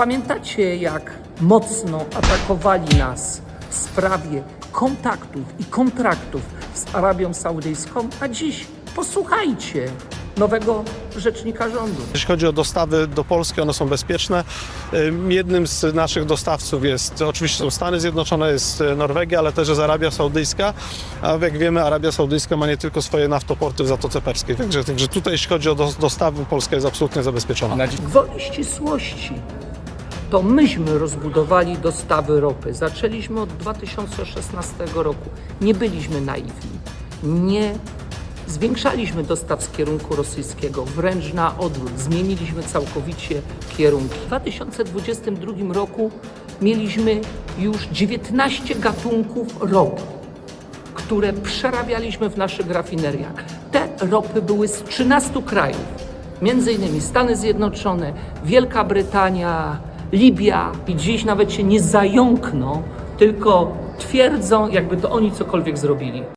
Pamiętacie, jak mocno atakowali nas w sprawie kontaktów i kontraktów z Arabią Saudyjską, a dziś posłuchajcie nowego rzecznika rządu. Jeśli chodzi o dostawy do Polski, one są bezpieczne. Ym, Jednym z naszych dostawców jest, oczywiście są Stany Zjednoczone, jest e, Norwegia, ale też jest Arabia Saudyjska. A jak wiemy, Arabia Saudyjska ma nie tylko swoje naftoporty w Zatoce Perskiej. Także, także tutaj, jeśli chodzi o dos- dostawy, Polska jest absolutnie zabezpieczona. Gwoli ścisłości to myśmy rozbudowali dostawy ropy. Zaczęliśmy od 2016 roku. Nie byliśmy naiwni. Nie zwiększaliśmy dostaw z kierunku rosyjskiego, wręcz na odwrót. Zmieniliśmy całkowicie kierunki. W 2022 roku mieliśmy już 19 gatunków ropy które przerabialiśmy w naszych rafineriach. Te ropy były z 13 krajów, między innymi Stany Zjednoczone, Wielka Brytania, Libia i dziś nawet się nie zająkną, tylko twierdzą, jakby to oni cokolwiek zrobili.